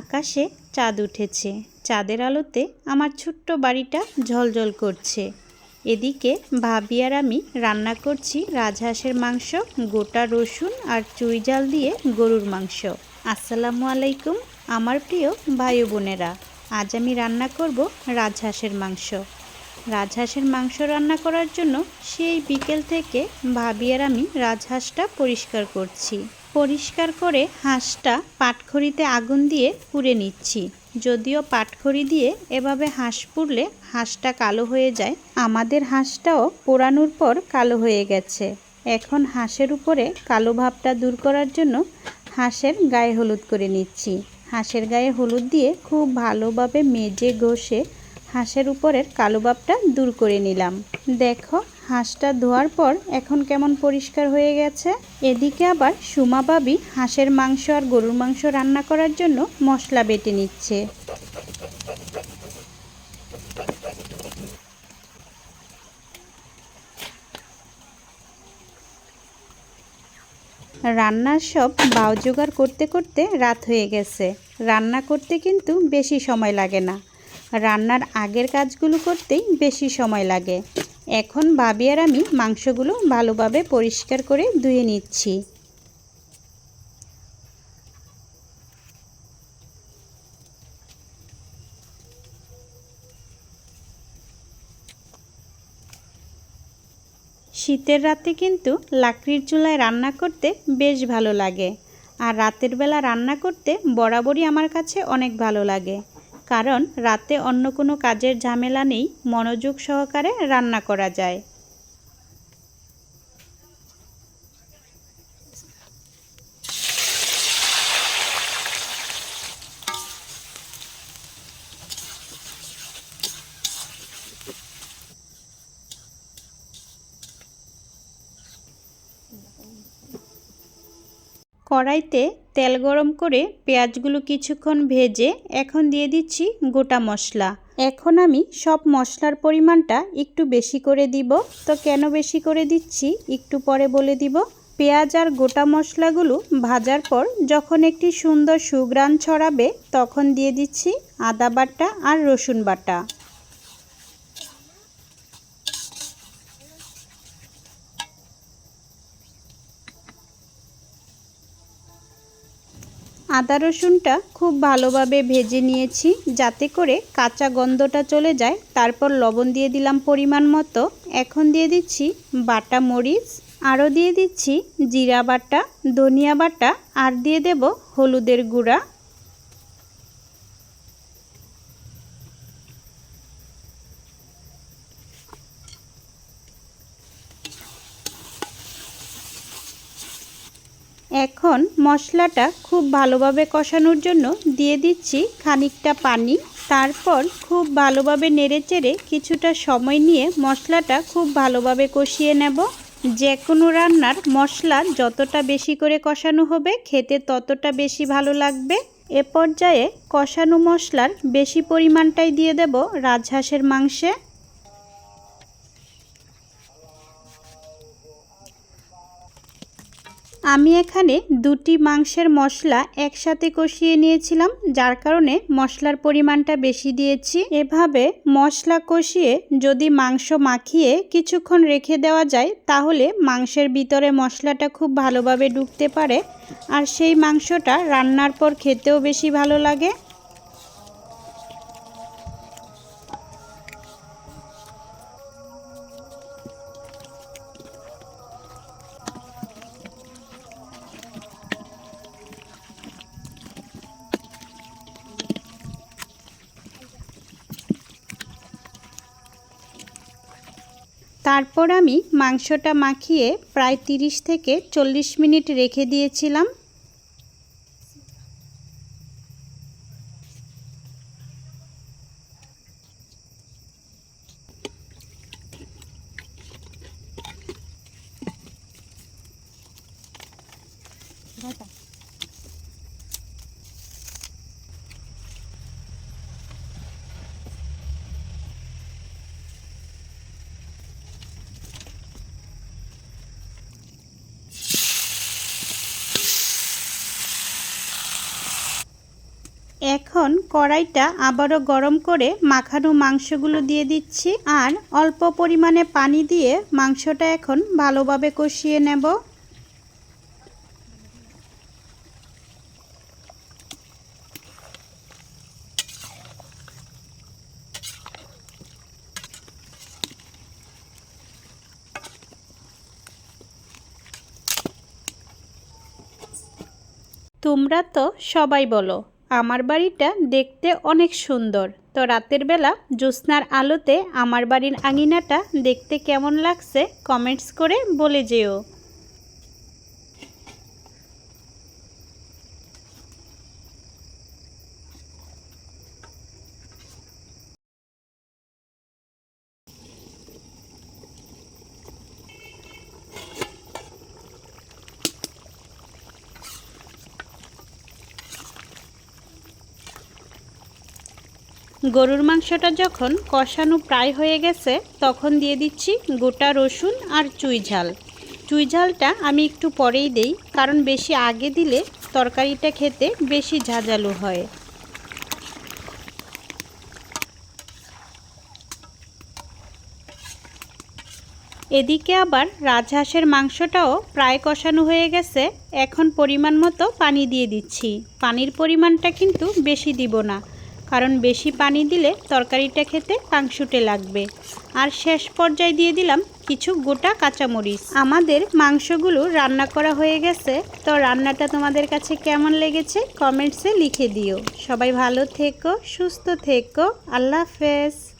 আকাশে চাঁদ উঠেছে। চাঁদের আলোতে আমার ছোট্ট বাড়িটা ঝলঝল করছে। এদিকে ভাবি আর আমি রান্না করছি রাজহাঁসের মাংস, গোটা রসুন আর চুই জাল দিয়ে গরুর মাংস। আসসালামু আলাইকুম, আমার প্রিয় ভাই বোনেরা। আজ আমি রান্না করব রাজহাঁসের মাংস। রাজহাঁসের মাংস রান্না করার জন্য সেই বিকেল থেকে ভাবি আর আমি রাজহাঁসটা পরিষ্কার করছি। পরিষ্কার করে হাঁসটা পাটখড়িতে আগুন দিয়ে পুড়ে নিচ্ছি। যদিও পাটখড়ি দিয়ে এভাবে হাঁস পুড়লে হাঁসটা কালো হয়ে যায়, আমাদের হাঁসটাও পোড়ানোর পর কালো হয়ে গেছে। এখন হাঁসের উপরে কালো ভাবটা দূর করার জন্য হাঁসের গায়ে হলুদ করে নিচ্ছি। হাঁসের গায়ে হলুদ দিয়ে খুব ভালোভাবে মেজে ঘষে হাঁসের উপরের কালো ভাবটা দূর করে নিলাম। দেখো, হাঁসটা ধোয়ার পর এখন কেমন পরিষ্কার হয়ে গেছে। এদিকে আবার সুমা বাবি হাঁসের মাংস আর গরুর মাংস রান্না করার জন্য মশলা বেটে নিচ্ছে। রান্নার সব বাও জোগাড় করতে করতে রাত হয়ে গেছে। রান্না করতে কিন্তু বেশি সময় লাগে না। রান্নার আগের কাজগুলো করতেই বেশি সময় লাগে। এখন ভাবি আর আমি মাংসগুলো ভালোভাবে পরিষ্কার করে ধুয়ে নিচ্ছি। শীতের রাতে কিন্তু লাকড়ির চুলায় রান্না করতে বেশ ভালো লাগে। আর রাতের বেলা রান্না করতে বরাবরই আমার কাছে অনেক ভালো লাগে। কারণ রাতে অন্য কোনো কাজের ঝামেলা নেই মনোযোগ সহকারে রান্না করা যায়। কড়াইতে তেল গরম করে পেঁয়াজগুলো কিছুক্ষণ ভেজে এখন দিয়ে দিচ্ছি গোটা মশলা। এখন আমি সব মশলার পরিমাণটা একটু বেশি করে দিব। তো কেন বেশি করে দিচ্ছি একটু পরে বলে দিব। পেঁয়াজ আর গোটা মশলাগুলো ভাজার পর যখন একটি সুন্দর সুগ্রান ছড়াবে তখন দিয়ে দিচ্ছি আদা বাটা আর রসুন বাটা। আদা রসুনটা খুব ভালোভাবে ভেজে নিয়েছি যাতে করে কাঁচা গন্ধটা চলে যায়। তারপর লবণ দিয়ে দিলাম পরিমাণ মতো। এখন দিয়ে দিচ্ছি বাটা মরিচ, আরও দিয়ে দিচ্ছি জিরা বাটা, ধনিয়া বাটা, আর দিয়ে দেব হলুদের গুঁড়া। এখন মশলাটা খুব ভালোভাবে কষানোর জন্য দিয়ে দিচ্ছি খানিকটা পানি। তারপর খুব ভালোভাবে নেড়েচেড়ে কিছুটা সময় নিয়ে মশলাটা খুব ভালোভাবে কষিয়ে নেব। যে কোনো রান্নার মশলা যতটা বেশি করে কষানো হবে, খেতে ততটা বেশি ভালো লাগবে। এ পর্যায়ে কষানো মশলার বেশি পরিমাণটাই দিয়ে দেব রাজহাঁসের মাংসে। আমি এখানে দুটি মাংসের মশলা একসাথে কষিয়ে নিয়েছিলাম, যার কারণে মশলার পরিমাণটা বেশি দিয়েছি। এভাবে মশলা কষিয়ে যদি মাংস মাখিয়ে কিছুক্ষণ রেখে দেওয়া যায়, তাহলে মাংসের ভিতরে মশলাটা খুব ভালোভাবে ঢুকতে পারে। আর সেই মাংসটা রান্নার পর খেতেও বেশি ভালো লাগে। তারপর আমি মাংসটা মাখিয়ে প্রায় 30 থেকে চল্লিশ মিনিট রেখে দিয়েছিলাম Gracias. এখন কড়াইটা আবারও গরম করে মাখানো মাংসগুলো দিয়ে দিচ্ছি আর অল্প পরিমাণে পানি দিয়ে মাংসটা এখন ভালোভাবে কষিয়ে নেব। তোমরা তো সবাই বলো আমার বাড়িটা দেখতে অনেক সুন্দর। তো রাতের বেলা জ্যোৎস্নার আলোতে আমার বাড়ির আঙিনাটা দেখতে কেমন লাগছে কমেন্টস করে বলে যেও। গরুর মাংসটা যখন কষানো প্রায় হয়ে গেছে, তখন দিয়ে দিচ্ছি গোটা রসুন আর চুই ঝাল। চুই ঝালটা আমি একটু পরেই দেই, কারণ বেশি আগে দিলে তরকারিটা খেতে বেশি ঝাঁঝালো হয়। এদিকে আবার রাজহাঁসের মাংসটাও প্রায় কষানো হয়ে গেছে, এখন পরিমাণ মতো পানি দিয়ে দিচ্ছি। পানির পরিমাণটা কিন্তু বেশি দিব না। কারণ বেশি পানি দিলে তরকারিটা খেতে পাংশুটে লাগবে। আর শেষ পর্যায়ে দিয়ে দিলাম কিছু গোটা কাঁচামরিচ। আমাদের মাংসগুলো রান্না করা হয়ে গেছে। তো রান্নাটা তোমাদের কাছে কেমন লেগেছে কমেন্টসে লিখে দিও। সবাই ভালো থেকো, সুস্থ থেকো। আল্লাহ হাফেজ।